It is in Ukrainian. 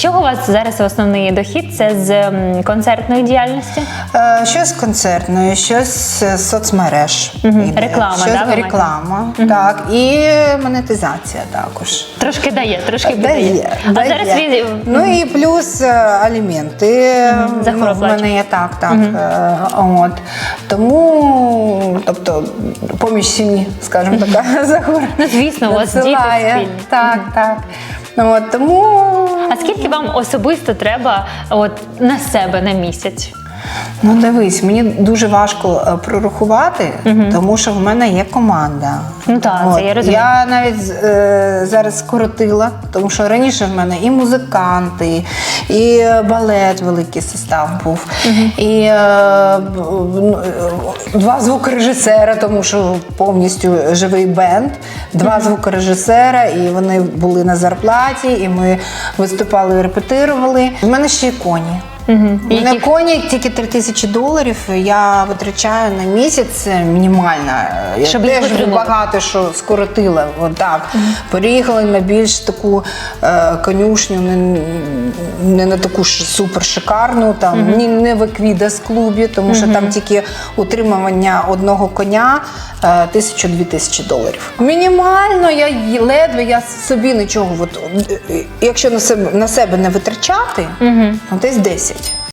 Чого у вас зараз основний дохід? Це з концертної діяльності? Е, Щось концертної, щось з соцмереж. йде, Реклама, щось, да, реклама, так, і монетизація також. Трошки дає, трошки Дає, дає. А дає. зараз ви Ну і плюс е, аліменти За ну, в мене є так, так. е, От. Тому, тобто, поміч сім'ї, скажімо така, за хвору. Ну, звісно, у вас діти спільні. Так, так. Ну, От, тому А скільки вам особисто треба от на себе на місяць? Ну, дивись, мені дуже важко е, прорахувати, тому що в мене є команда. Ну, так, це я розумію. Я навіть е, зараз скоротила, тому що раніше в мене і музиканти, і балет великий состав був, і е, е, два звукорежисера, тому що повністю живий бенд, два звукорежисера, і вони були на зарплаті, і ми виступали репетирували. В мене ще й коні. Угу. Мене коні тільки 3 тисячі доларів. Я витрачаю на місяць мінімально. Я Щоб їх теж багато що скоротила. Отак. Переїхала на більш таку е, конюшню, не, не на таку ж супер шикарну, там ні не в Еквідас клубі, тому що там тільки утримування одного коня е, тисячу-дві тисячі доларів. Мінімально, я ледве я собі нічого. От, е, якщо на себе на себе не витрачати, ну десь 10.